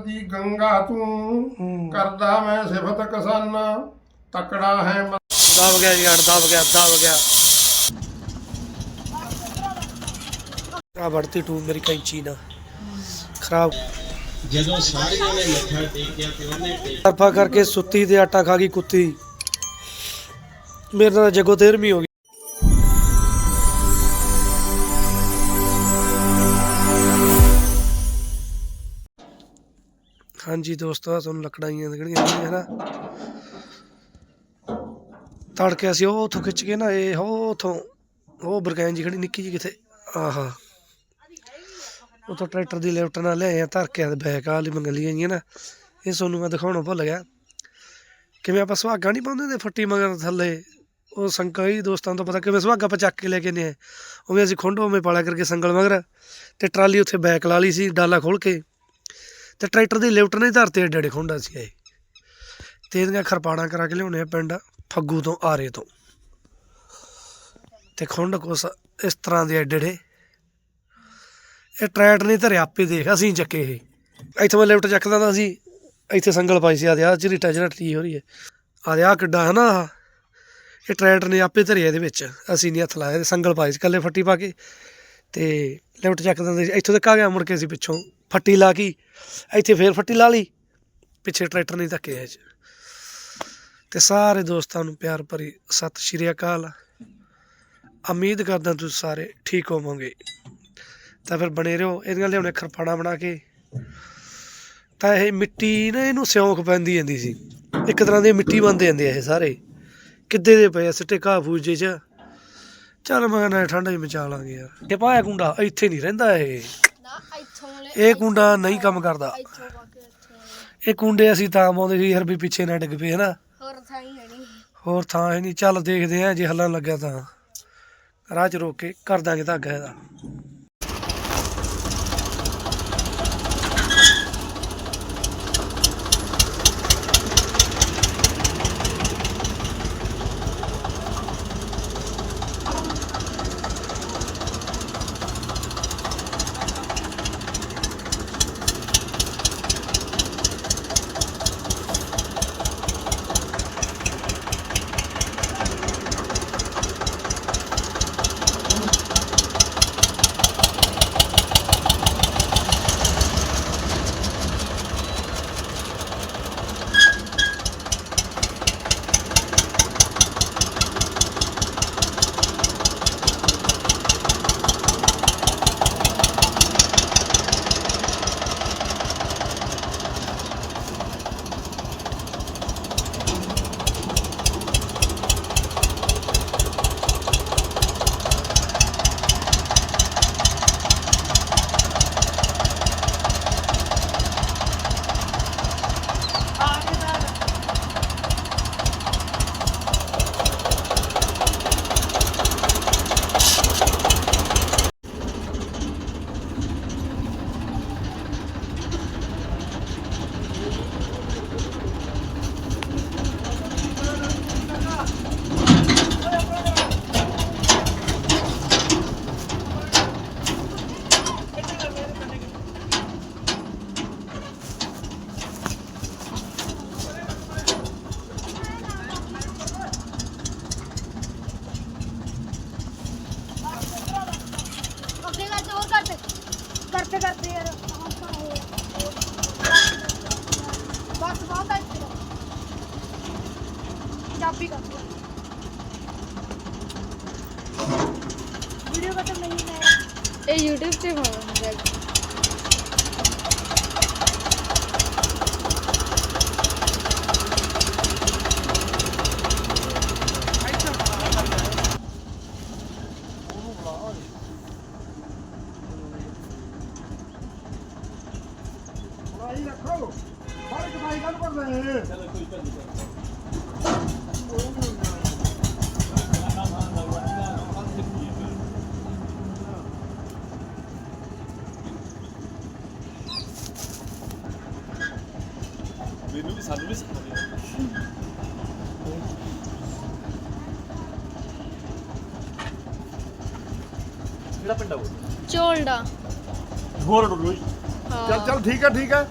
ਦੀ ਗੰਗਾ ਤੂੰ। ਕਰਦਾ ਮੈਂ ਸਿਫਤ ਕਸਾਨਾ। ਤਕੜਾ ਹੈ ਦਬ ਗਿਆ ਯਾਰ ਦਬ ਗਿਆ ਦਬ ਗਿਆ। ਆ ਵੜਤੀ ਟੂ ਮੇਰੀ ਕੈਂਚੀ ਨਾਲ ਖਰਾਬ। ਜਦੋਂ ਸਾਰਿਆਂ ਨੇ ਮੱਥਾ ਟੇਕਿਆ ਤੇ ਉਹਨੇ ਟੇਕ ਤਰਫਾ ਕਰਕੇ ਸੁੱਤੀ ਤੇ ਆਟਾ ਖਾ ਗਈ ਕੁੱਤੀ। ਮੇਰੇ ਨਾਲ ਜਗੋ ਤੇਰਵੀਂ ਹੋ ਗਈ। ਹਾਂਜੀ ਦੋਸਤੋ ਤੁਹਾਨੂੰ ਲੱਕੜਾਂ ਹੀ ਨੇ ਹਨਾ? ਤੜਕੇ ਅਸੀਂ ਉਹ ਉਥੋਂ ਖਿੱਚ ਕੇ ਨਾ, ਇਹ ਉਹ ਉਥੋਂ, ਉਹ ਬਰਕੈਨ ਜੀ ਖੜੀ, ਨਿੱਕੀ ਜੀ ਕਿਥੇ? ਆਹਾ। ਉਥੋਂ ਟਰੈਕਟਰ ਦੀ ਲਿਫਟ ਨਾਲ ਲਿਆਏ ਆ ਧਰ ਕੇ ਬੈਕ ਵਾਲੀ ਮੰਗਲੀਆਂ ਜੀਆਂ ਨਾ, ਇਹ ਤੁਹਾਨੂੰ ਮੈਂ ਦਿਖਾਉਣਾ ਭੁੱਲ ਗਿਆ। ਕਿਵੇਂ ਆਪਾਂ ਸੁਹਾਗਾ ਨਹੀਂ ਪਾਉਂਦੇ ਤੇ ਫੱਟੀ ਮਗਰ ਥੱਲੇ? ਉਹ ਸੰਕਲ ਦੋਸਤਾਂ ਤੋਂ ਪਤਾ ਕਿਵੇਂ ਸੁਹਾਗਾ ਆਪਾਂ ਚੱਕ ਕੇ ਲੈ ਕੇ ਨੇ ਆਏ ਉਵੇਂ ਅਸੀਂ ਖੁੰਡ ਉਵੇਂ ਪਾਲਿਆ ਕਰਕੇ ਸੰਗਲ ਮਗਰ ਤੇ ਟਰਾਲੀ ਉੱਥੇ ਬੈਕ ਲਾ ਲਈ ਸੀ, ਡਾਲਾ ਖੋਲ ਕੇ। ਤੇ ਟਰੈਕਟਰ ਦੀ ਲਿਫਟ ਨੇ ਧਰਤੇ ਏਡੇ ਏਡੇ ਖੁੰਡਾ ਸੀ ਇਹ। ਤੇ ਇਹਦੀਆਂ ਖਰਪਾਣਾ ਕਰਾ ਕੇ ਲਿਆਉਣੇ ਆ ਪਿੰਡ ਫੱਗੂ ਤੋਂ ਆਰੇ ਤੋਂ। ਤੇ ਖੁੰਡ ਕੁਛ ਇਸ ਤਰ੍ਹਾਂ ਦੇ ਏਡੇ ਏਡੇ ਇਹ ਟਰੈਕਟਰ ਨਹੀਂ ਧਰਿਆ ਆਪੇ ਦੇਖ, ਅਸੀਂ ਚੱਕੇ ਇਹ। ਇੱਥੋਂ ਮੈਂ ਲਿਫਟ ਚੱਕਦਾ ਤਾਂ ਸੀ ਇੱਥੇ ਸੰਗਲ ਪਾਈ ਸੀ ਆਦੇ ਆ ਝਰੀਟਾ ਝਰਟੀ ਹੋ ਰਹੀ ਹੈ। ਆਦੇ ਆ ਕਿੱਡਾ ਹਨਾ ਆਹ। ਇਹ ਟਰੈਕਟਰ ਨੇ ਆਪੇ ਧਰਿਆ ਇਹਦੇ ਵਿੱਚ, ਅਸੀਂ ਨਹੀਂ ਹੱਥ ਲਾਇਆ, ਸੰਗਲ ਪਾਈ ਸੀ ਕੱਲੇ ਫੱਟੀ ਪਾ ਕੇ। ਤੇ ਲਿਫਟ ਚੱਕ ਦਿੰਦੇ ਸੀ। ਇੱਥੋਂ ਤੱਕ ਆ ਗਿਆ, ਮੁੜ ਕੇ ਅਸੀਂ ਪਿੱਛੋਂ ਫੱਟੀ ਲਾ ਕੇ ਇੱਥੇ ਫੇਰ ਫੱਟੀ ਲਾ ਲਈ। ਪਿੱਛੇ ਟਰੈਕਟਰ ਨਹੀਂ ਧੱਕੇ ਇਹ 'ਚ। ਤੇ ਸਾਰੇ ਦੋਸਤਾਂ ਨੂੰ ਪਿਆਰ ਭਰੀ ਸਤਿ ਸ਼੍ਰੀ ਅਕਾਲ। ਉਮੀਦ ਕਰਦਾ ਤੁਸੀਂ ਸਾਰੇ ਠੀਕ ਹੋਵੋਗੇ। ਤਾਂ ਫਿਰ ਬਣੇ ਰਹੋ। ਇਹਦੀਆਂ ਲਿਆਉਣੇ ਖਰਫਾੜਾ ਬਣਾ ਕੇ। ਤਾਂ ਇਹ ਮਿੱਟੀ ਨਾ, ਇਹਨੂੰ ਸਿਉਂਕ ਪੈਂਦੀ ਜਾਂਦੀ ਸੀ। ਇੱਕ ਤਰ੍ਹਾਂ ਦੀ ਮਿੱਟੀ ਬੰਦੇ ਜਾਂਦੇ ਇਹ ਸਾਰੇ। ਕਿੱਦੇ ਦੇ ਪਏ ਸਿੱਟੇ ਘਾਹ ਫੂਜੇ ਚ। ਚੱਲ ਮੈਂ ਨਾ ਠੰਡਾ ਹੀ ਮਚਾ ਲਾਂਗੇ ਯਾਰ। ਇਹ ਪਾਇਆ ਕੁੰਡਾ ਇੱਥੇ ਨਹੀਂ ਰਹਿੰਦਾ ਇਹ। ਨਾ ਇੱਥੋਂ ਲੈ ਇਹ ਕੁੰਡਾ ਨਹੀਂ ਕੰਮ ਕਰਦਾ। ਇੱਥੋਂ ਇੱਥੋਂ ਇਹ ਕੁੰਡੇ ਅਸੀਂ ਤਾਂ ਪਾਉਂਦੇ ਸੀ ਹਰ ਵੀ ਪਿੱਛੇ ਨਾ ਡਿੱਗ ਪਏ ਹਨਾ। ਹੋਰ ਥਾਂ ਹੀ ਹੈ ਨਹੀਂ। ਹੋਰ ਥਾਂ ਹੈ ਨਹੀਂ। ਚੱਲ ਦੇਖਦੇ ਆ ਜੇ ਹੱਲਣ ਲੱਗਿਆ ਤਾਂ। ਰਾਹ ਚ ਰੋਕ ਕੇ ਕਰ ਦਾਂਗੇ ਧਾਗਾ ਇਹਦਾ। ਭਾਈ ਰੱਖੋ। ਸਾਰੇ ਕਮਾਈ ਗੱਲ ਕਰ ਰਹੇ ਮੈਨੂੰ ਵੀ ਸਾਨੂੰ ਵੀ ਸਿਖਾਉਂਦੇ ਕਿਹੜਾ ਪਿੰਡ ਆ ਉਹ? ਚੋਲਡਾ ਹੋਰ ਰੋਈ ਚੱਲ ਚੱਲ ਠੀਕ ਹੈ ਠੀਕ ਹੈ।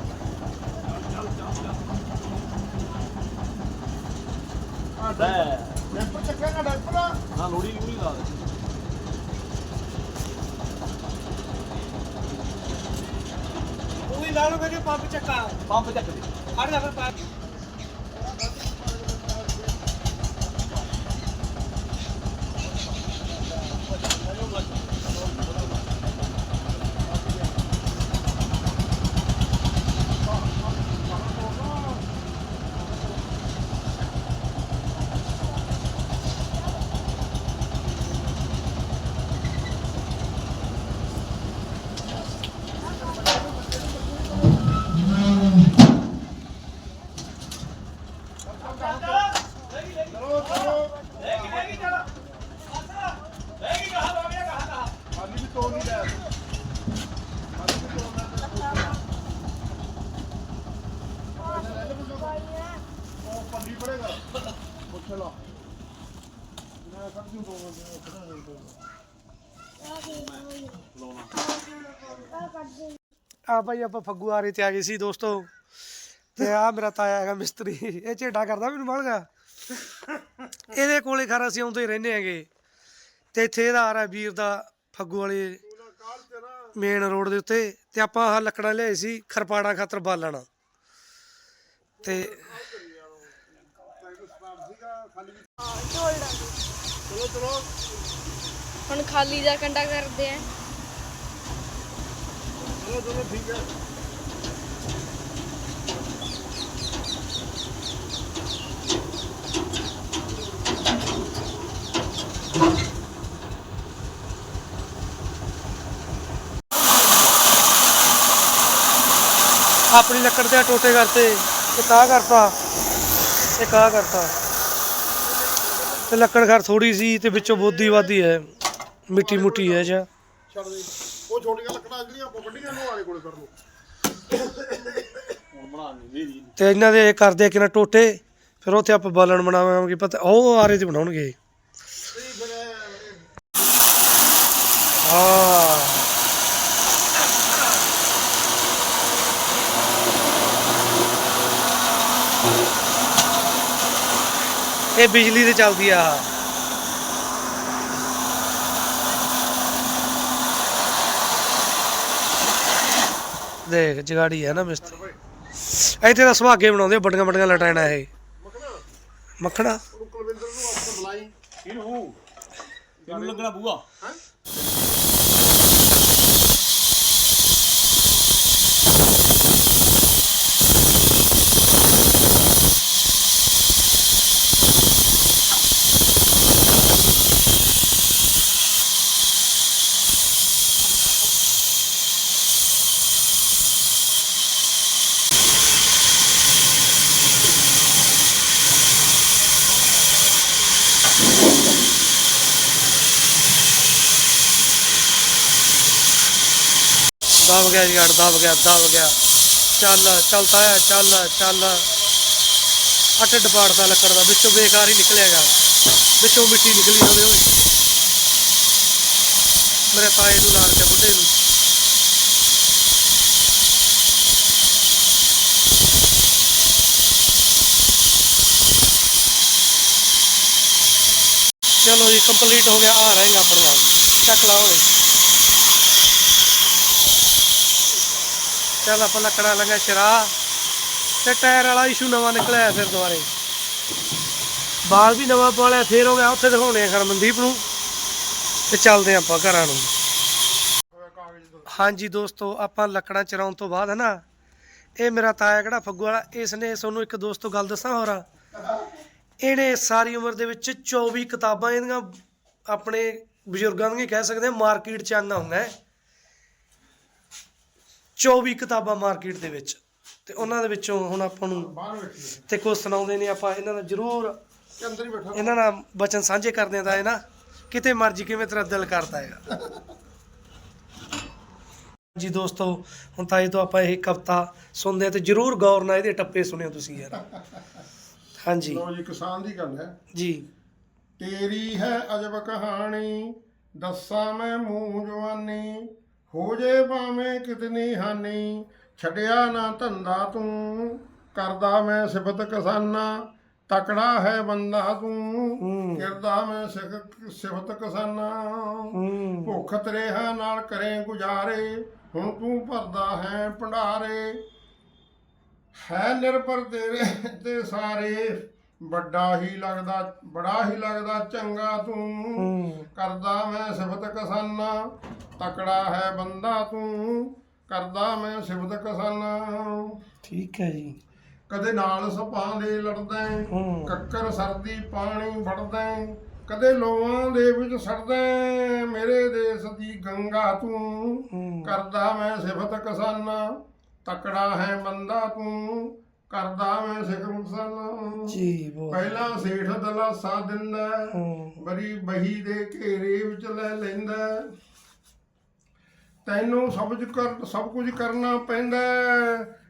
ਡੈਂਪਰ ਚੱਕਿਆ ਨਾ ਡੈਂਪਰ ਲੋੜੀ ਨਹੀਂ ਲਾ ਦੇ। ਉਹ ਵੀ ਲਾ ਲਓ ਕਿ ਪੰਪ ਚੱਕਾ। ਪੰਪ ਚੱਕ ਦੇ। ਹਟ ਜਾ ਫਿਰ ਪਾ ਚਲੋ ਚਲੋ ਖਾਲੀ ਵੀ ਤੋੜ ਨਹੀਂ ਲੈ ਖਾਲੀ ਵੀ ਤੋੜ ਲੈ ਉਹ ਪੰਡੀ ਪੜੇਗਾ ਪੁੱਛ ਲਾ ਮੈਂ ਸਮਝੂ ਆ ਭਾਈ ਆਪਾਂ ਫੱਗੂ ਆਰੇ ਤੇ ਆ ਗਏ ਸੀ ਦੋਸਤੋ। ਤੇ ਆ ਮੇਰਾ ਤਾਇਆ ਹੈਗਾ ਮਿਸਤਰੀ। ਇਹ ਝੇਡਾ ਕਰਦਾ ਮੈਨੂੰ ਮਲ ਇਹਦੇ ਕੋਲੇ ਖਰ ਅਸੀਂ ਆਉਂਦੇ ਰਹਿੰਦੇ ਹੈਗੇ। ਤੇ ਇੱਥੇ ਇਹਦਾ ਆ ਰਿਹਾ ਵੀਰ ਦਾ ਫੱਗੂ ਵਾਲੇ ਮੇਨ ਰੋਡ ਦੇ ਉੱਤੇ। ਤੇ ਆਪਾਂ ਆਹ ਲੱਕੜਾਂ ਲਿਆਏ ਸੀ ਖਰਪਾੜਾ ਖਾਤਰ ਬਾਲਣਾ। ਤੇ ਚਲੋ ਚਲੋ ਹੁਣ ਖਾਲੀ ਦਾ ਕੰਡਾ ਕਰਦੇ ਆ। ਚਲੋ ਚਲੋ, ਠੀਕ ਹੈ। ਆਪਣੀ ਲੱਕੜ ਦੇ ਟੋਟੇ ਕਰਤੇ, ਇੱਕ ਆਹ ਕਰਤਾ, ਇੱਕ ਆਹ ਕਰਤਾ। ਤੇ ਲੱਕੜ ਘਰ ਥੋੜੀ ਸੀ ਤੇ ਵਿੱਚੋਂ ਬੋਦੀ ਵਾਦੀ ਹੈ ਮਿੱਟੀ ਮੁੱਟੀ ਹੈ ਜਾਂ। ਉਹ ਛੋਟੀਆਂ ਲੱਕੜਾਂ ਜਿਹੜੀਆਂ ਆਪਾਂ ਵੱਡੀਆਂ ਨੂੰ ਆਲੇ ਕੋਲੇ ਕਰ ਲਓ। ਹੁਣ ਬਣਾ ਨਹੀਂ ਦੀ ਤੇ ਇਹਨਾਂ ਦੇ ਇਹ ਕਰਦੇ ਆ ਕਿ ਨਾ ਟੋਟੇ ਫਿਰ ਉੱਥੇ ਆਪਾਂ ਬਾਲਣ ਬਣਾਵਾਂਗੇ ਪਤਾ ਉਹ ਆਰੇ ਤੇ ਬਣਾਉਣਗੇ। ਹਾਂ। ਇਹ ਬਿਜਲੀ ਤੇ ਚੱਲਦੀ ਆ। ਦੇਖ ਜਗਾੜੀ ਹੈ ਨਾ ਮਿਸਤਰੀ। ਇੱਥੇ ਤਾਂ ਸੁਹਾਗੇ ਬਣਾਉਂਦੇ ਆ, ਵੱਡੀਆਂ ਵੱਡੀਆਂ ਲਟਾਣਾ ਇਹ। ਮੱਖਣਾ? ਕੁਲਵਿੰਦਰ ਨੂੰ ਆਪੇ ਬੁਲਾਈ। ਇਹਨੂੰ ਇਹਨੂੰ ਲੱਗਣਾ ਬੂਆ? ਦਬ ਗਿਆ ਜੀ ਦਬ ਗਿਆ ਦਬ ਗਿਆ। ਚੱਲ ਚੱਲਦਾ ਹੈ ਚੱਲ ਚੱਲ। ਆ ਢਿੱਡ ਪਾੜਦਾ ਲੱਕੜ ਦਾ, ਵਿੱਚੋਂ ਬੇਕਾਰ ਹੀ ਨਿਕਲਿਆਗਾ ਵਿੱਚੋਂ ਮਿੱਟੀ ਨਿਕਲੀ ਉਹਦੇ ਹੋਈ ਮੇਰੇ ਤਾਏ ਨੂੰ ਲਾਣ ਤੇ ਬੁੱਢੇ ਨੂੰ ਚਲੋ ਜੀ ਕੰਪਲੀਟ ਹੋ ਗਿਆ। ਆ ਰਹੇਗਾ ਆਪਣੀਆਂ ਚੱਕ ਚੱਲ ਆਪਾਂ ਲੱਕੜਾਂ ਲੰਗਾ ਚਰਾ ਤੇ ਟਾਇਰ ਵਾਲਾ ਇਸ਼ੂ ਨਵਾਂ ਨਿਕਲਿਆ ਫਿਰ ਦੁਬਾਰੇ। ਬਾਲ ਵੀ ਨਵਾਂ ਪਾ ਲਿਆ, ਫੇਰ ਹੋ ਗਿਆ ਉੱਥੇ ਦਿਖਾਉਣੇ ਆ ਹਰਮਨਦੀਪ ਨੂੰ। ਤੇ ਚੱਲਦੇ ਆਪਾਂ ਘਰਾਂ ਨੂੰ। ਹਾਂਜੀ ਦੋਸਤੋ, ਆਪਾਂ ਲੱਕੜਾਂ ਚਰਾਉਣ ਤੋਂ ਬਾਅਦ ਹੈ ਨਾ ਇਹ ਮੇਰਾ ਤਾਇਆ ਕਿਹੜਾ ਫੱਗੂ ਵਾਲਾ ਇਸ ਨੇ ਤੁਹਾਨੂੰ ਇੱਕ ਦੋਸਤੋ ਗੱਲ ਦੱਸਾਂ ਹੋਰ। ਇਹਨੇ ਸਾਰੀ ਉਮਰ ਦੇ ਵਿੱਚ 24 ਕਿਤਾਬਾਂ ਇਹਦੀਆਂ ਆਪਣੇ ਬਜ਼ੁਰਗਾਂ ਦੀਆਂ ਕਹਿ ਸਕਦੇ ਆ, ਮਾਰਕੀਟ ਚ ਆਂਗਾ ਹੁੰਦਾ ਹੈ। 24 ਕਿਤਾਬਾਂ ਮਾਰਕੀਟ ਦੇ ਵਿੱਚ। ਤੇ ਉਹਨਾਂ ਦੇ ਵਿੱਚੋਂ ਹੁਣ ਆਪਾਂ ਨੂੰ ਤੇ ਕੁਝ ਸੁਣਾਉਂਦੇ ਨੇ ਆਪਾਂ। ਇਹਨਾਂ ਦਾ ਜ਼ਰੂਰ ਹੈ ਅੰਦਰ ਹੀ ਬੈਠਾ। ਇਹਨਾਂ ਨਾਲ ਬਚਨ ਸਾਂਝੇ ਕਰਦੇ ਆ ਤਾਂ ਇਹ ਨਾ ਕਿਤੇ ਮਰਜ਼ੀ ਕਿਵੇਂ ਤੇਰਾ ਦਿਲ ਕਰਦਾ ਹੈਗਾ। ਜੀ ਦੋਸਤੋ ਹੁਣ ਤਾਂ ਇਹ ਤੋਂ ਆਪਾਂ ਇਹ ਕਵਿਤਾ ਸੁਣਦੇ ਆ ਤੇ ਜ਼ਰੂਰ ਗੌਰ ਨਾਲ ਇਹਦੇ ਟੱਪੇ ਸੁਣਿਓ ਤੁਸੀਂ ਯਾਰ। ਹਾਂਜੀ। ਲੋ ਜੀ ਕਿਸਾਨ ਦੀ ਗੱਲ ਹੈ। ਜੀ। ਤੇਰੀ ਹੈ ਅਜਬ ਕਹਾਣੀ ਦੱਸਾਂ ਮੈਂ ਮੂੰਹ ਜਵਾਨੀ। ਹੋ ਜੇ ਭਾਵੇਂ ਕਿਤਨੀ ਹਾਨੀ ਛੱਡਿਆ ਨਾ ਧੰਦਾ ਤੂੰ ਕਰਦਾ ਮੈਂ ਸਿਫਤ ਕਿਸਾਨਾ ਤਕੜਾ ਹੈ ਬੰਦਾ ਤੂੰ। ਕਿਰਦਾ ਮੈਂ ਸਿਖ ਸਿਫਤ ਕਸਾਨਾ। ਭੁੱਖ ਤਰੇਹਾ ਨਾਲ ਕਰੇ ਗੁਜ਼ਾਰੇ ਹੁਣ ਤੂੰ ਭਰਦਾ ਹੈ ਭੰਡਾਰੇ। ਹੈ ਨਿਰਭਰ ਤੇਰੇ ਤੇ ਸਾਰੇ ਵੱਡਾ ਹੀ ਲੱਗਦਾ ਬੜਾ ਹੀ ਲੱਗਦਾ ਚੰਗਾ ਤੂੰ। ਕਰਦਾ ਮੈਂ ਸਿਫਤ ਕਸਾਨਾ ਤਕੜਾ ਹੈ ਬੰਦਾ ਤੂੰ ਕਰਦਾ ਮੈਂ ਸਿਫਤ ਕਸਾਨਾ ਠੀਕ ਹੈ ਜੀ। ਕਦੇ ਨਾਲ ਸਪਾਂ ਦੇ ਲੜਦਾ ਹੂੰ। ਕੱਕਰ ਸਰਦੀ ਪਾਣੀ ਵੜਦਾ ਏਂ, ਕਦੇ ਲੋਆਂ ਦੇ ਵਿੱਚ ਸੜਦਾ ਏਂ, ਮੇਰੇ ਦੇਸ ਦੀ ਗੰਗਾ ਤੂੰ ਹੂੰ। ਕਰਦਾ ਮੈਂ ਸਿਫਤ ਕਸਾਨਾ ਤਕੜਾ ਹੈ ਬੰਦਾ ਤੂੰ ਕਰਦਾ ਮੈਂ ਸਿਫਤ ਕਸਾਨਾ ਜੀ ਬਹੁਤ। ਪਹਿਲਾਂ ਸੇਠ ਦਲਾਸਾ ਦਿੰਦਾ ਹੂੰ। ਬਰੀ ਬਹੀ ਦੇ ਘੇਰੇ ਵਿੱਚ ਲੈ ਲੈਂਦਾ। ਤੈਨੂੰ ਸਭ ਕੁਝ ਕਰ, ਸਭ ਕੁਝ ਕਰਨਾ ਪੈਂਦਾ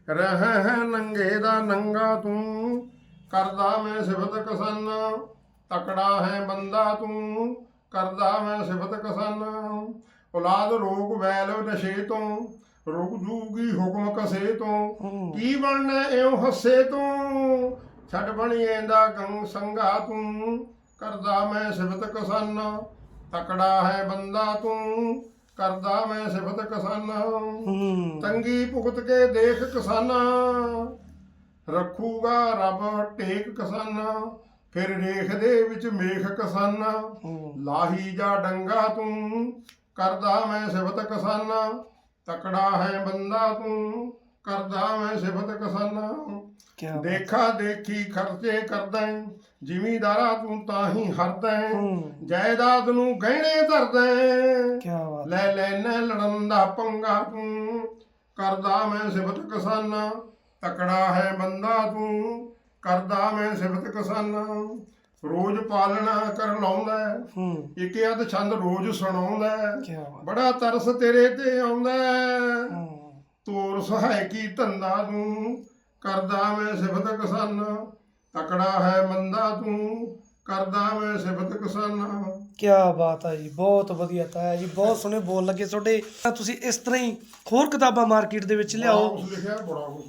ਰਹਿ ਹੈ ਨੰਗੇ ਦਾ ਨੰਗਾ ਤੂੰ, ਕਰਦਾ ਮੈਂ ਸਿਫਤ ਕਸਾਨਾ, ਤਕੜਾ ਹੈ ਬੰਦਾ ਤੂੰ, ਕਰਦਾ ਮੈਂ ਸਿਫਤ ਕਸਾਨਾ। ਔਲਾਦ ਰੋਗ ਵੈਲ ਨਸ਼ੇ ਤੋਂ, ਰੁਕ ਜੂਗੀ ਹੁਕਮ ਕਸੇ ਤੋਂ। ਕੀ ਬਣਨਾ ਇਉ ਹੱਸੇ ਤੂੰ? ਛੱਡ ਬਣੀਏ ਦਾ ਗੰਗ ਸੰਗਾ ਤੂੰ, ਕਰਦਾ ਮੈਂ ਸਿਫਤ ਕਸਾਨਾ, ਤਕੜਾ ਹੈ ਬੰਦਾ ਤੂੰ ਕਰਦਾ ਮੈਂ ਸਿਫਤ ਕਸਾਨਾ। ਤੰਗੀ ਭੁਗਤ ਕੇ ਦੇਖ ਕਸਾਨਾ। ਰੱਖੂਗਾ ਰੱਬ ਟੇਕ ਕਸਾਨਾ ਫਿਰ ਰੇਖ ਦੇ ਵਿੱਚ ਮੇਖ ਕਸਾਨਾ। ਲਾਹੀ ਜਾ ਡੰਗਾ ਤੂੰ ਕਰਦਾ ਮੈਂ ਸਿਫਤ ਕਸਾਨਾ। ਤਕੜਾ ਹੈ ਬੰਦਾ ਤੂੰ ਕਰਦਾ ਮੈਂ ਸਿਫਤ ਕਸਾਨਾ। ਦੇਖਾ ਦੇਖੀ ਖਰਚੇ ਕਰਦਾ ਜ਼ਿਮੀਦਾਰਾ ਤੂੰ ਤਾਂ ਹੀ ਹਰਦਾ ਜਾਇਦਾਦ ਨੂੰ ਗਹਿਣੇ ਧਰਦਾ। ਕੀ ਬਾਤ। ਲੈ ਲੈਣਾ ਲੜਨ ਦਾ ਪੰਗਾ ਤੂੰ। ਕਰਦਾ ਮੈਂ ਸਿਫਤ ਕਸਾਨਾ। ਤਕੜਾ ਹੈ ਬੰਦਾ ਤੂੰ। ਕਰਦਾ ਮੈਂ ਸਿਫਤ ਕਸਾਨਾ। ਰੋਜ਼ ਪਾਲਣਾ ਕਰ ਲਾਉਂਦਾ ਇੱਕ ਅੱਧ ਛੰਦ ਰੋਜ਼ ਸੁਣਾਉਂਦਾ ਬੜਾ ਤਰਸ ਤੇਰੇ ਤੇ ਆਉਂਦਾ ਤੋਰ ਸਹਾਇ ਕੀ ਧੰਦਾ ਤੂੰ। ਕਰਦਾ ਮੈਂ ਸਿਫਤ ਕਸਾਨਾ। ਤਕੜਾ ਹੈ ਮੰਦਾ ਤੂੰ ਕਰਦਾ ਮੈਂ ਸਿਫਤ ਕਸਾਨਾ। ਕੀ ਬਾਤ ਹੈ ਜੀ ਬਹੁਤ ਵਧੀਆ ਤਾਂ ਜੀ ਬਹੁਤ ਸੋਹਣੇ ਬੋਲ ਲੱਗੇ ਤੁਹਾਡੇ। ਤੁਸੀਂ ਇਸ ਤਰ੍ਹਾਂ ਹੀ ਹੋਰ ਕਿਤਾਬਾਂ ਮਾਰਕੀਟ ਦੇ ਵਿੱਚ ਲਿਆਓ। ਲਿਖਿਆ ਬੜਾ ਕੁਛ।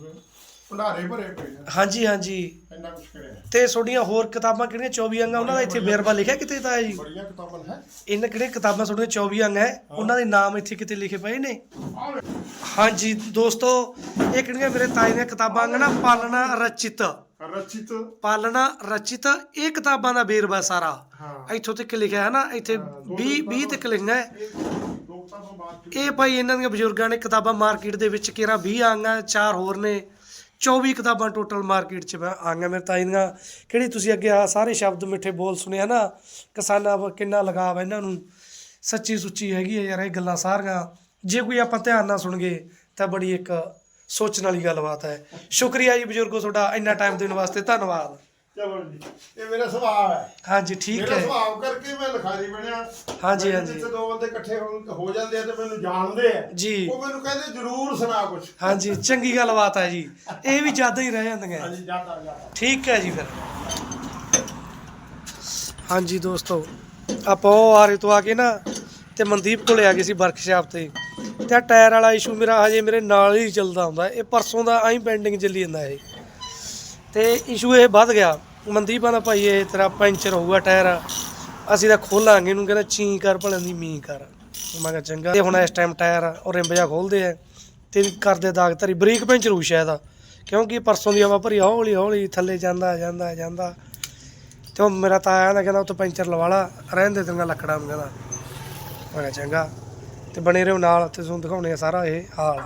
ਭੰਡਾਰੇ ਭਰੇ ਪਏ ਨੇ। ਹਾਂਜੀ ਹਾਂਜੀ। ਇੰਨਾ ਕੁਛ ਕਰਿਆ। ਤੇ ਤੁਹਾਡੀਆਂ ਹੋਰ ਕਿਤਾਬਾਂ ਕਿਹੜੀਆਂ? 24 ਅੰਗਾਂ ਉਹਨਾਂ ਦਾ ਇੱਥੇ ਵੇਰਵਾ ਲਿਖਿਆ ਕਿਤੇ ਤਾਂ ਹੈ ਜੀ? ਬੜੀਆਂ ਕਿਤਾਬਾਂ ਹੈ ਇਹਨਾਂ ਕਿਹੜੀਆਂ ਕਿਤਾਬਾਂ ਤੁਹਾਡੀਆਂ 24 ਅੰਗ ਹੈ? ਉਹਨਾਂ ਦੇ ਨਾਮ ਇੱਥੇ ਕਿਤੇ ਲਿਖੇ ਪਏ ਨੇ? ਹਾਂਜੀ ਦੋਸਤੋ ਇਹ ਕਿਹੜੀਆਂ ਮੇਰੇ ਤਾਏ ਦੀਆਂ ਕਿਤਾਬਾਂ ਨੇ ਨਾ? ਪਾਲਣਾ ਰਚਿਤ। ਰਚਿਤ। ਪਾਲਣਾ ਰਚਿਤ ਇਹ ਕਿਤਾਬਾਂ ਦਾ ਵੇਰਵਾ ਸਾਰਾ। ਹਾਂ। ਇੱਥੋਂ ਤੱਕ ਲਿਖਿਆ ਹੈ ਨਾ ਇੱਥੇ 20 20 ਤੱਕ ਲਿਖਣਾ ਹੈ। ਇਹ ਭਾਈ ਇਹਨਾਂ ਦੀਆਂ ਬਜ਼ੁਰਗਾਂ ਨੇ ਕਿਤਾਬਾਂ ਮਾਰਕੀਟ ਦੇ ਵਿੱਚ ਕਿਹੜਾ 20 ਆਈਆਂ ਚਾਰ ਹੋਰ ਨੇ। 24 ਕਿਤਾਬਾਂ ਟੋਟਲ ਮਾਰਕੀਟ 'ਚ ਆਈਆਂ ਮੇਰੇ ਤਾਈ ਦੀਆਂ। ਕਿਹੜੀ ਤੁਸੀਂ ਅੱਗੇ ਆ ਸਾਰੇ ਸ਼ਬਦ ਮਿੱਠੇ ਬੋਲ ਸੁਣਿਆ ਨਾ ਕਿਸਾਨਾਂ ਕਿੰਨਾ ਲਗਾਵ ਇਹਨਾਂ ਨੂੰ। ਸੱਚੀ ਸੁੱਚੀ ਹੈਗੀ ਹੈ ਯਾਰ ਇਹ ਗੱਲਾਂ ਸਾਰੀਆਂ। ਜੇ ਕੋਈ ਆਪਾਂ ਧਿਆਨ ਨਾਲ ਸੁਣ ਗਏ ਤਾਂ ਬੜੀ ਇੱਕ ਸੋਚਣ ਵਾਲੀ ਗੱਲਬਾਤ ਹੈ। ਸ਼ੁਕਰੀਆ ਜੀ ਬਜ਼ੁਰਗੋ ਤੁਹਾਡਾ ਇੰਨਾ ਟਾਈਮ ਦੇਣ ਵਾਸਤੇ ਧੰਨਵਾਦ। ਚਲੋ ਜੀ ਇਹ ਮੇਰਾ ਸੁਭਾਅ ਹੈ। ਹਾਂਜੀ ਠੀਕ ਮੇਰਾ ਹੈ। ਸੁਭਾਅ ਕਰਕੇ ਮੈਂ ਲਿਖਾਰੀ ਬਣਿਆ। ਹਾਂਜੀ, ਮੈਨੂੰ ਹਾਂਜੀ। ਜਿੱਥੇ ਦੋ ਬੰਦੇ ਇਕੱਠੇ ਹੋ ਹੋ ਜਾਂਦੇ ਆ ਤੇ ਮੈਨੂੰ ਜਾਣਦੇ ਆ। ਜੀ। ਉਹ ਮੈਨੂੰ ਕਹਿੰਦੇ ਜਰੂਰ ਸੁਣਾ ਕੁਛ। ਹਾਂਜੀ ਚੰਗੀ ਗੱਲਬਾਤ ਹੈ ਜੀ। ਇਹ ਵੀ ਜ਼ਿਆਦਾ ਹੀ ਰਹਿ ਜਾਂਦੀਆਂ। ਹਾਂਜੀ ਜਾਂਦਾ ਜਾਂਦਾ ਠੀਕ ਹੈ ਜੀ ਫਿਰ। ਹਾਂਜੀ ਦੋਸਤੋ ਆਪਾਂ ਉਹ ਆਰੇ ਤੋਂ ਆ ਕੇ ਨਾ ਤੇ ਮਨਦੀਪ ਕੋਲੇ ਆ ਗਏ ਸੀ ਵਰਕਸ਼ਾਪ ਤੇ। ਤੇ ਆਹ ਟਾਇਰ ਵਾਲਾ ਇਸ਼ੂ ਮੇਰਾ ਹਜੇ ਮੇਰੇ ਨਾਲ ਹੀ ਚੱਲਦਾ ਹੁੰਦਾ। ਇਹ ਪਰਸੋਂ ਦਾ ਆਈ ਪੈਂਡਿੰਗ ਚੱਲੀ ਜਾਂਦਾ ਇਹ। ਤੇ ਇਸ਼ੂ ਇਹ ਵੱਧ ਗਿਆ। ਮਨਦੀਪ ਆਂਦਾ ਭਾਈ ਇਹ ਤੇਰਾ ਪੈਂਚਰ ਹੋਊਗਾ ਟਾਇਰ। ਅਸੀਂ ਤਾਂ ਖੋਲਾਂਗੇ, ਇਹਨੂੰ ਕਹਿੰਦਾ ਚੀਂ ਕਰ ਭਲੇ ਦੀ ਮੀਂਹ ਕਰ। ਮੈਂ ਕਿਹਾ ਚੰਗਾ। ਤੇ ਹੁਣ ਇਸ ਟਾਈਮ ਟਾਇਰ ਉਹ ਰਿੰਬ ਜਿਹਾ ਖੋਲਦੇ ਆ। ਤੇ ਕਰਦੇ ਦਾਗ ਧਰੀ। ਬਰੀਕ ਪੈਂਚਰ ਹੋਊ ਸ਼ਾਇਦ। ਆ ਕਿਉਂਕਿ ਪਰਸੋਂ ਦੀ ਹਵਾ ਭਰੀ ਹੌਲੀ ਹੌਲੀ ਥੱਲੇ ਜਾਂਦਾ ਜਾਂਦਾ ਜਾਂਦਾ। ਤੇ ਉਹ ਮੇਰਾ ਤਾਇਆ ਆਇਆ ਨਾ ਕਹਿੰਦਾ, ਉੱਥੇ ਪੈਂਚਰ ਲਵਾ ਲਾ। ਰਹਿਣ ਦੇ ਤੇਰੀਆਂ ਲੱਕੜਾਂ ਨੂੰ ਕਹਿੰਦਾ। ਮੈਂ ਕਿਹਾ ਚੰਗਾ। ਤੇ ਬਣੇ ਰਹੋ ਨਾਲ ਤੇ ਤੁਹਾਨੂੰ ਦਿਖਾਉਣੇ ਆ ਸਾਰਾ ਇਹ ਹਾਲ।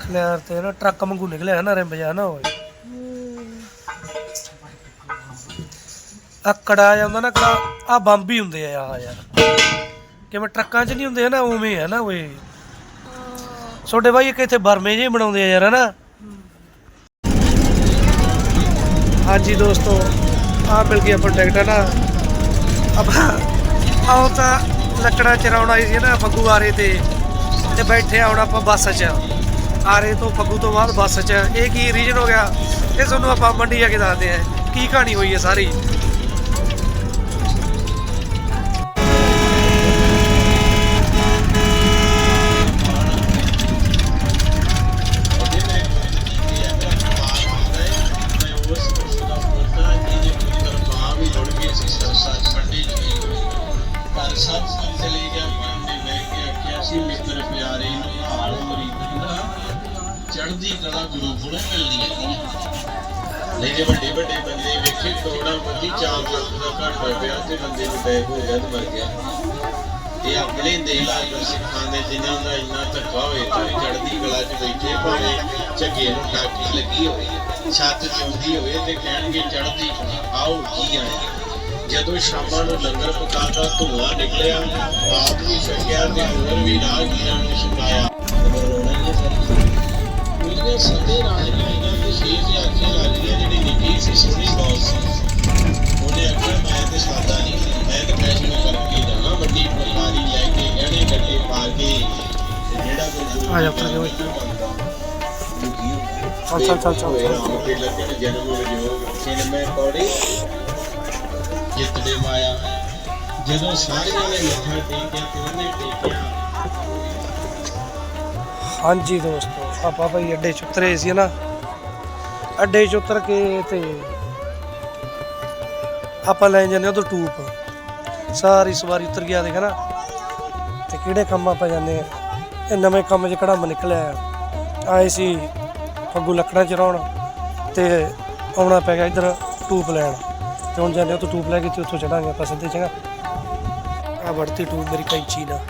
ਖਲਿਆਰ ਤੇ ਨਾ ਟਰੱਕ ਵਾਂਗੂ ਨਿਕਲਿਆ ਹੈ ਨਾ ਰਿੰਬ ਜਿਹਾ ਨਾ ਹੋਏ ਅਕੜਾ ਜਾਂਦਾ ਨਾ ਕੜਾ। ਆ ਬੰਬ ਹੀ ਹੁੰਦੇ ਆ, ਆਹ ਯਾਰ। ਕਿਵੇਂ ਟਰੱਕਾਂ 'ਚ ਨਹੀਂ ਹੁੰਦੇ ਨਾ ਉਵੇਂ ਆ ਨਾ ਓਏ। ਛੋਟੇ ਬਾਈ ਇੱਕ ਇੱਥੇ ਬਰਮੇ ਜੇ ਬਣਾਉਂਦੇ ਆ ਯਾਰ, ਹਨਾ? ਹਾਂਜੀ ਦੋਸਤੋ, ਆ ਮਿਲ ਗਈ ਆਪਾਂ ਟਿਕਟ ਨਾ ਆਪਾਂ ਆਉ ਤਾਂ ਲੱਕੜਾਂ ਚਰਾਉਣ ਆਈ ਸੀ ਨਾ ਫੱਗੂਵਾਰੇ ਤੇ। ਤੇ ਬੈਠੇ ਆ ਹੁਣ ਆਪਾਂ ਬੱਸ 'ਚ। ਆਰੇ ਤੋਂ ਫੱਗੂ ਤੋਂ ਬਾਅਦ ਬੱਸ 'ਚ। ਇਹ ਕੀ ਰੀਜਨ ਹੋ ਗਿਆ? ਇਹ ਤੁਹਾਨੂੰ ਆਪਾਂ ਮੰਡੀ ਜਾ ਕੇ ਦੱਸਦੇ ਆ। ਕੀ ਕਹਾਣੀ ਹੋਈ ਹੈ ਸਾਰੀ? ਜਦੋਂ ਸ਼ਾਮਾਂ ਨੂੰ ਲੰਗਰ ਪਕਾਦਾ ਧੂਆ ਨਿਕਲਿਆ ਆਪ ਵੀ ਛਕਿਆ ਤੇ ਹੋਰ ਵੀ ਰਾਹਗੀਰਾਂ ਨੂੰ ਛਕਾਇਆ ਉਹਦੀਆਂ ਸਦੇ ਰਾਜਨੀਆਂ ਦੇ ਸ਼ੇਰ ਦੇ ਲੱਗ ਗਿਆ ਜਿਹੜੀ ਨਿੱਕੀ ਸੀ ਸੋਹਣੀ ਬਹੁਤ ਸੀ। ਉਹਨੇ ਆਖਿਆ ਮੈਂ ਤੇ ਸਾਦਾ ਨਹੀਂ ਮੈਂ ਤੇ ਫੈਸ਼ਨ ਕਰਕੇ ਜਾਣਾ ਵੱਡੀ ਪਟਾਰੀ ਲੈ ਕੇ ਗਹਿਣੇ ਗੱਡੇ ਪਾ ਕੇ ਜਿਹੜਾ ਕੋਈ ਆ ਜਾ ਉੱਤਰ ਜਾ। ਚੱਲ, ਚੱਲ, ਚੱਲ, ਚੱਲ, ਜਨਮ ਵਿਜੋਗ ਕਿਨ ਮੈਂ ਕੌੜੀ ਜਿੱਤਦੇ ਜਦੋਂ ਸਾਰਿਆਂ ਨੇ ਮੱਥਾ ਟੇਕਿਆ ਤੇ ਉਹਨੇ ਟੇਕਿਆ। ਹਾਂਜੀ ਦੋਸਤੋ, ਆਪਾਂ ਭਾਈ ਅੱਡੇ 'ਚ ਉਤਰੇ ਸੀ ਨਾ। ਅੱਡੇ 'ਚ ਉਤਰ ਕੇ ਤੇ ਆਪਾਂ ਲੈ ਜਾਂਦੇ ਉਧਰ ਟੂਪ। ਸਾਰੀ ਸਵਾਰੀ ਉਤਰ ਗਿਆ ਦੇਖ ਨਾ। ਤੇ ਕਿਹੜੇ ਕੰਮ ਆਪਾਂ ਜਾਂਦੇ ਆ ਇਹ ਨਵੇਂ ਕੰਮ 'ਚ ਕੜਮ ਨਿਕਲਿਆ ਆਏ ਸੀ ਫੱਗੂ ਲੱਕੜਾਂ ਚਰਾਉਣ ਤੇ ਆਉਣਾ ਪੈ ਗਿਆ ਇੱਧਰ ਟੂਪ ਲੈਣ। ਤੇ ਹੁਣ ਜਾਂਦੇ ਉੱਥੋਂ ਟੂਪ ਲੈ ਕੇ ਤੇ ਉੱਥੋਂ ਚੜਾਂਗੇ ਆਪਾਂ ਸਿੱਧੇ ਚੰਗਾ ਆ ਵੜਤੀ ਟੂਪ ਮੇਰੀ ਕੈਂਚੀ ਨਾਲ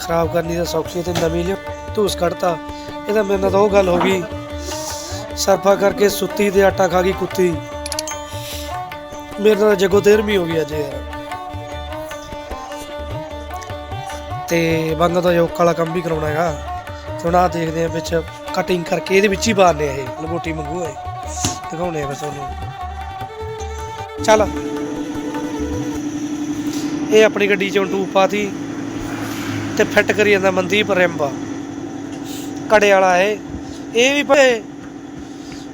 ਖਰਾਬ ਕਰਨੀ ਤਾਂ ਸੌਖੀ ਤੇ ਨਵੀਂ ਲਿਓ, ਧੂਸ ਕੱਢਤਾ। ਇਹਦਾ ਮੇਰੇ ਨਾਲ ਤਾਂ ਉਹ ਗੱਲ ਹੋ ਗਈ। ਸਰਫਾ ਕਰਕੇ ਸੁੱਤੀ ਤੇ ਆਟਾ ਖਾ ਗਈ ਕੁੱਤੀ। ਮੇਰੇ ਨਾਲ ਜਗੋ ਤੇਰਵੀਂ ਹੋ ਗਈ ਅੱਜ। ਯਾਰ ਤੇ ਬੰਦਾ ਤਾਂ ਯੋਕ ਵਾਲਾ ਕੰਮ ਵੀ ਕਰਾਉਣਾ ਹੈਗਾ। ਤੇ ਹੁਣ ਆਹ ਦੇਖਦੇ ਆ ਵਿੱਚ ਕਟਿੰਗ ਕਰਕੇ ਇਹਦੇ ਵਿੱਚ ਹੀ ਪਾਉਂਦੇ ਇਹ। ਲੰਗੋਟੀ ਮੰਗੂ ਹੈ ਦਿਖਾਉਣੇ ਆ ਫਿਰ ਤੁਹਾਨੂੰ। ਚੱਲ। ਇਹ ਆਪਣੀ ਗੱਡੀ ਚੋਂ ਟੂਪ ਪਾਤੀ ਤੇ ਫਿੱਟ ਕਰੀ ਜਾਂਦਾ ਮਨਦੀਪ ਰਿੰਬਾ। ਕੜੇ ਵਾਲਾ ਇਹ। ਇਹ ਵੀ ਭਏ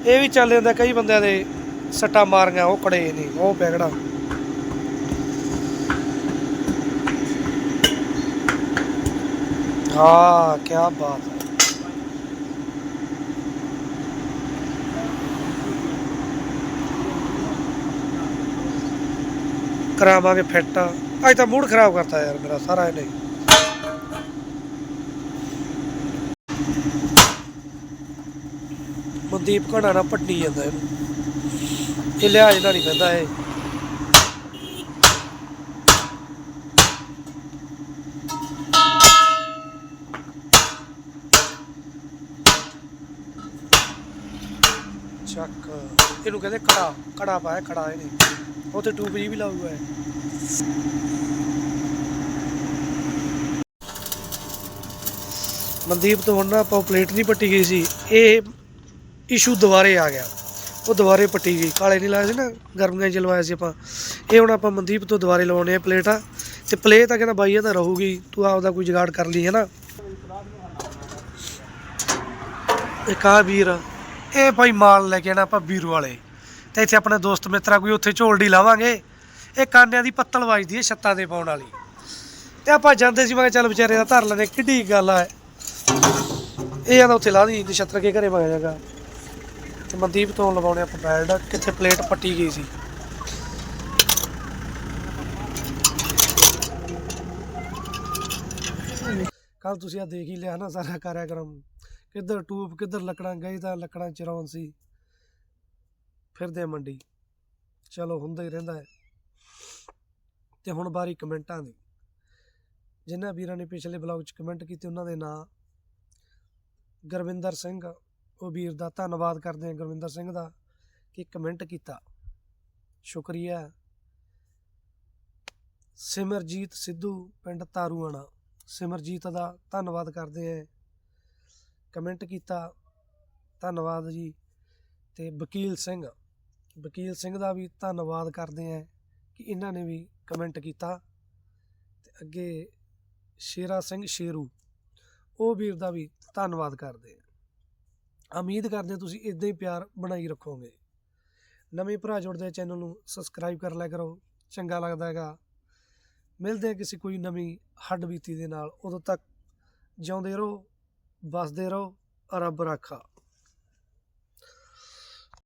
ਇਹ ਵੀ ਚੱਲ ਜਾਂਦਾ ਕਈ ਬੰਦਿਆਂ ਦੇ ਸੱਟਾਂ ਮਾਰੀਆਂ, ਉਹ ਕੜੇ ਨਹੀਂ, ਉਹ ਪੈਗੜਾ ਹਾਂ ਕੀ ਬਾਤ ਹੈ। ਕਰਾਵਾਂਗੇ ਫਿੱਟ ਅੱਜ ਤਾਂ ਮੂਡ ਖਰਾਬ ਕਰਤਾ ਯਾਰ ਮੇਰਾ ਸਾਰਾ ਇਹਨੇ। ਮਨਦੀਪ ਘੜਾ ਨਾ ਪੱਟੀ ਜਾਂਦਾ ਇਹਨੂੰ। ਇਹ ਲਿਹਾਜ਼ ਨਾਲ ਨਹੀਂ ਪੈਂਦਾ ਇਹ। ਇਹਨੂੰ ਕਹਿੰਦੇ ਕੜਾ ਕੜਾ ਪਾਇਆ ਕੜਾ ਇਹਨੇ। ਉੱਥੇ ਟੂਬ ਵੀ ਲਾਊਗਾ ਇਹ। ਮਨਦੀਪ ਤੋਂ ਹੁਣ ਨਾ ਆਪਾਂ ਪਲੇਟ ਨਹੀਂ ਪੱਟੀ ਗਈ ਸੀ, ਇਹ ਇਸ਼ੂ ਦੁਬਾਰੇ ਆ ਗਿਆ। ਉਹ ਦੁਬਾਰੇ ਪੱਟੀ ਗਈ। ਕਾਲੇ ਨਹੀਂ ਲਾਇਆ ਸੀ ਨਾ ਗਰਮੀਆਂ ਚ ਲਵਾਇਆ ਸੀ ਆਪਾਂ। ਇਹ ਹੁਣ ਆਪਾਂ ਮਨਦੀਪ ਤੋਂ ਦੁਬਾਰੇ ਲਵਾਉਣੇ ਆ ਪਲੇਟਾਂ। ਤੇ ਪਲੇਟ ਤਾਂ ਕਹਿੰਦਾ ਬਾਈ ਇਹ ਤਾਂ ਰਹੂਗੀ, ਤੂੰ ਆਪਦਾ ਕੋਈ ਜੁਗਾੜ ਕਰ ਲਈ, ਹੈ ਨਾ। ਇੱਕ ਆ ਵੀਰ ਇਹ ਭਾਈ ਮਾਲ ਲੈ ਕੇ ਆਣਾ ਆਪਾਂ ਵੀਰੂ ਵਾਲੇ। ਤੇ ਇੱਥੇ ਆਪਣੇ ਦੋਸਤ ਮਿੱਤਰਾ ਕੋਈ ਉੱਥੇ ਝੋਲਡੀ ਲਾਵਾਂਗੇ। ਇਹ ਕਾਨਿਆਂ ਦੀ ਪੱਤਲ ਵੱਜਦੀ ਹੈ ਛੱਤਾਂ ਤੇ ਪਾਉਣ ਵਾਲੀ। ਤੇ ਆਪਾਂ ਜਾਂਦੇ ਸੀ, ਮੈਂ ਕਿਹਾ ਚੱਲ ਵਿਚਾਰੇ ਦਾ ਧਰ ਲੈਣੇ ਕਿੱਡੀ ਗੱਲ ਆ। ਇਹ ਆਦਾ ਉੱਥੇ ਲਾ ਦੀ ਨਛੱਤਰ ਕੇ ਘਰੇ ਵਗ ਜਾਗਾ ਤੇ ਮਨਦੀਪ ਤੋਂ ਲਵਾਉਣੇ ਆਪਾਂ ਬੈਲਟ, ਕਿੱਥੇ ਪਲੇਟ ਪੱਟੀ ਗਈ ਸੀ। ਕੱਲ ਤੁਸੀਂ ਆ ਦੇਖ ਹੀ ਲਿਆ ਨਾ ਸਾਰਾ ਕਾਰਿਆਕਰਮ ਕਿੱਧਰ ਟੂਬ, ਕਿੱਧਰ ਲੱਕੜਾਂ ਗਈ ਤਾਂ ਲੱਕੜਾਂ ਚਰਾਉਣ ਸੀ। ਫਿਰਦੇ ਆ ਮੰਡੀ। ਚਲੋ ਹੁੰਦਾ ਹੀ ਰਹਿੰਦਾ ਹੈ। ਤੇ ਹੁਣ ਬਾਰੀ ਕਮੈਂਟਾਂ ਦੀ। ਜਿਨ੍ਹਾਂ ਵੀਰਾਂ ਨੇ ਪਿਛਲੇ ਬਲੌਗ 'ਚ ਕਮੈਂਟ ਕੀਤੇ, ਉਹਨਾਂ ਦੇ ਨਾਂ। ਗੁਰਵਿੰਦਰ ਸਿੰਘ, ਉਹ ਵੀਰ ਦਾ। ਧੰਨਵਾਦ ਕਰਦੇ ਹਾਂ ਗੁਰਵਿੰਦਰ ਸਿੰਘ ਦਾ ਕਿ ਕਮੈਂਟ ਕੀਤਾ। ਸ਼ੁਕਰੀਆ। ਸਿਮਰਜੀਤ ਸਿੱਧੂ, ਪਿੰਡ ਤਾਰੂਆਣਾ। ਸਿਮਰਜੀਤ ਦਾ ਧੰਨਵਾਦ ਕਰਦੇ ਹਾਂ। ਕਮੈਂਟ ਕੀਤਾ। ਧੰਨਵਾਦ ਜੀ। ਤੇ ਵਕੀਲ ਸਿੰਘ ਵਕੀਲ ਸਿੰਘ ਦਾ ਵੀ ਧੰਨਵਾਦ ਕਰਦੇ ਹਾਂ ਕਿ ਇਹਨਾਂ ਨੇ ਵੀ ਕਮੈਂਟ ਕੀਤਾ। ਤੇ ਅੱਗੇ ਸ਼ੇਰਾ ਸਿੰਘ ਸ਼ੇਰੂ, ਉਹ ਵੀਰ ਦਾ ਵੀ ਧੰਨਵਾਦ ਕਰਦੇ ਹਾਂ। ਉਮੀਦ ਕਰਦੇ ਤੁਸੀਂ ਇਦਾਂ ਹੀ ਪਿਆਰ ਬਣਾਈ ਰੱਖੋਗੇ। ਨਵੇਂ ਭਰਾ ਜੁੜਦੇ ਚੈਨਲ ਨੂੰ ਸਬਸਕ੍ਰਾਈਬ ਕਰ ਲਿਆ ਕਰੋ, ਚੰਗਾ ਲੱਗਦਾ ਹੈਗਾ। ਮਿਲਦੇ ਆ ਕਿਸੇ ਕੋਈ ਨਵੀਂ ਹੱਡ ਬੀਤੀ ਦੇ ਨਾਲ। ਉਦੋਂ ਤੱਕ ਜਿਉਂਦੇ ਰਹੋ। ਵਸਦੇ ਰਹੋ ਰੱਬ ਰਾਖਾ।